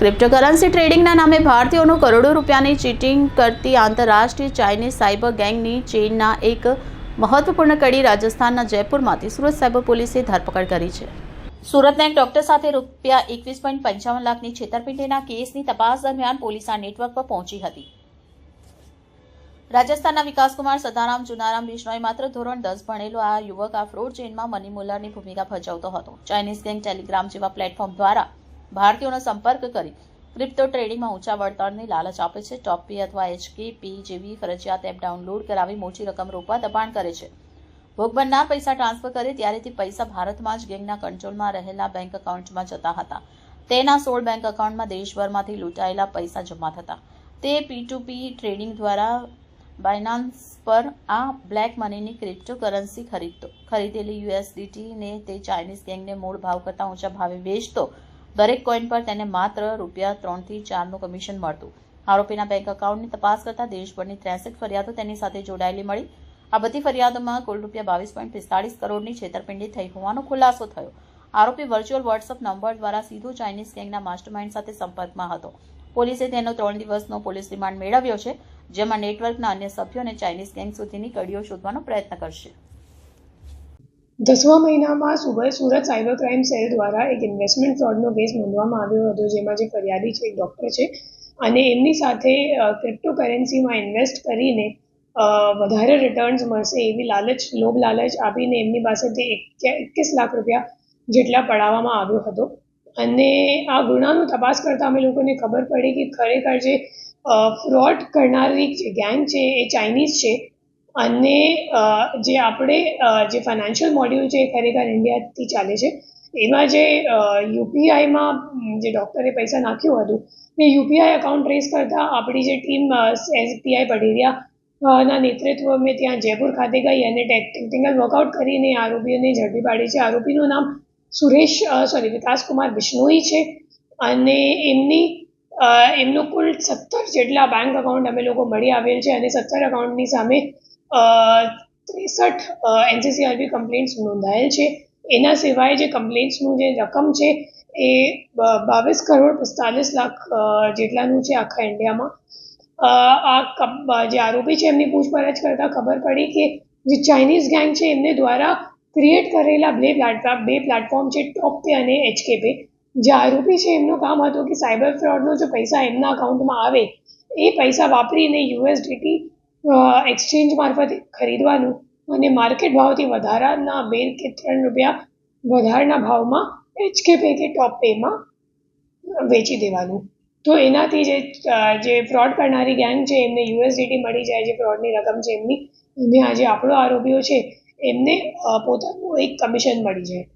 Cryptocurrency ટ્રેડિંગના નામે ભારતીયોનું કરોડો રૂપિયાની ચીટિંગ કરતી આંતરરાષ્ટ્રીય ચાઇનીઝ સાયબર ગેંગની ચેઇનના એક મહત્વપૂર્ણ કડી રાજસ્થાનના જયપુરમાંથી સુરત સાયબર પોલીસે ધરપકડ કરી છે. સુરતના એક ડોક્ટર સાથે રૂપિયા એકવીસ પોઈન્ટ પંચાવન લાખની છેતરપિંડીના કેસની તપાસ દરમિયાન પોલીસ આ નેટવર્ક પર પહોંચી હતી. રાજસ્થાનના વિકાસકુમાર સદારામ જુનારામ બિશ્નોએ માત્ર ધોરણ દસ ભણેલો આ યુવક આ ફ્રોડ ચેઇનમાં મની મુલ્લરની ભૂમિકા ભજવતો હતો. ચાઇનીઝ ગેંગ ટેલિગ્રામ જેવા પ્લેટફોર્મ દ્વારા ભારતીયોનો સંપર્ક કરી ક્રિપ્ટો ટ્રેડિંગમાં ઊંચા વળતરની લાલચ આપે છે. ટોપ પે અથવા એચકેપી જેવી ફરજિયાત એપ ડાઉનલોડ કરાવી મોટી રકમ રોકવા દબાણ કરે છે. ભોગ બનનાર પૈસા ટ્રાન્સફર કરે ત્યારે તે પૈસા ભારતમાં જ ગેંગના કંટ્રોલમાં રહેલા બેંક એકાઉન્ટમાં જતા હતા. તેના સોળ બેંક એકાઉન્ટમાં દેશભરમાંથી લૂંટાયેલા પૈસા જમા થતા. તે પી પી ટ્રેડિંગ દ્વારા બાયનાન્સ પર આ બ્લેક મનીની ક્રિપ્ટોકરન્સી ખરીદતો ખરીદેલી યુએસડીટીને તે ચાઇનીઝ ગેંગને મૂળ ભાવ કરતાં ઊંચા ભાવે વેચતો દરેક કોઈન પર તેને માત્ર રૂપિયા ત્રણથી ચારનું કમિશન મળતું. આરોપીના બેંક એકાઉન્ટની તપાસ કરતા દેશભરની ત્રેસઠ ફરિયાદો તેની સાથે જોડાયેલી મળી. આ બધી ફરિયાદોમાં કુલ રૂપિયા બાવીસ પોઈન્ટ પિસ્તાળીસ કરોડની છેતરપિંડી થઈ હોવાનો ખુલાસો થયો. આરોપી વર્ચ્યુઅલ વોટ્સઅપ નંબર દ્વારા સીધો ચાઇનીઝ ગેંગના માસ્ટરમાઇન્ડ સાથે સંપર્કમાં હતો. પોલીસે તેનો ત્રણ દિવસનો પોલીસ રિમાન્ડ મેળવ્યો છે, જેમાં નેટવર્કના અન્ય સભ્યો અને ચાઇનીઝ ગેંગ સુધીની કડીઓ શોધવાનો પ્રયત્ન કરશે. દસમા મહિનામાં સુબહ સુરત સાયબર ક્રાઇમ સેલ દ્વારા એક ઇન્વેસ્ટમેન્ટ ફ્રોડનો કેસ નોંધવામાં આવ્યો હતો, જેમાં જે ફરિયાદી છે, એક ડૉક્ટર છે. અને એમની સાથે ક્રિપ્ટોકરન્સીમાં ઇન્વેસ્ટ કરીને વધારે રિટર્ન્સ મળશે એવી લાલચ, લોભ લાલચ આપીને એમની પાસેથી એકવીસ લાખ રૂપિયા જેટલા પડાવવામાં આવ્યો હતો. અને આ ગુનાનું તપાસ કરતાં અમે લોકોને ખબર પડી કે ખરેખર જે ફ્રોડ કરનારી જે ગેંગ છે, એ ચાઇનીઝ છે. અને જે આપણે જે ફાઇનાન્શિયલ મોડ્યુલ છે એ ખરેખર ઇન્ડિયાથી ચાલે છે. એમાં જે યુપીઆઈમાં જે ડૉક્ટરે પૈસા નાખ્યું હતું એ યુપીઆઈ એકાઉન્ટ ટ્રેસ કરતાં આપણી જે ટીમ એસપીઆઈ પઢેરિયા ના નેતૃત્વ મેં ત્યાં જયપુર ખાતે ગઈ અને ટેકનિકલ વર્કઆઉટ કરીને આરોપીઓને ઝડપી પાડી છે. આરોપીનું નામ સુરેશ સોરી વિકાસકુમાર બિશ્નોઈ છે અને એમની એમનું કુલ સત્તર જેટલા બેંક અકાઉન્ટ અમે લોકો મળી આવેલ છે અને સત્તર અકાઉન્ટની સામે ત્રેસઠ એનસીસીઆરબી કમ્પ્લેન્ટ્સ નોંધાયેલ છે. એના સિવાય જે કમ્પ્લેન્ટ્સનું જે રકમ છે, એ બાવીસ કરોડ પિસ્તાલીસ લાખ જેટલાનું છે આખા ઇન્ડિયામાં. આ જે આરોપી છે, એમની પૂછપરછ કરતાં ખબર પડી કે જે ચાઇનીઝ ગેંગ છે, એમને દ્વારા ક્રિએટ કરેલા બે પ્લેટફોર્મ બે પ્લેટફોર્મ છે ટોપ પે અને એચકે પે જે આરોપી છે, એમનું કામ હતું કે સાયબર ફ્રોડનો જો પૈસા એમના અકાઉન્ટમાં આવે, એ પૈસા વાપરીને યુએસડીટી એક્સચેન્જ મારફતે ખરીદવાનું અને માર્કેટ ભાવથી વધારાના બે કે ત્રણ રૂપિયા વધારાના ભાવમાં એચકે પે કે ટોપ પેમાં વેચી દેવાનું. તો એનાથી જે જે ફ્રોડ કરનારી ગેંગ છે, એમને યુએસડીટી મળી જાય, જે ફ્રોડની રકમ છે એમની અને આ જે આપણો આરોપીઓ છે, એમને પોતાનું એક કમિશન મળી જાય.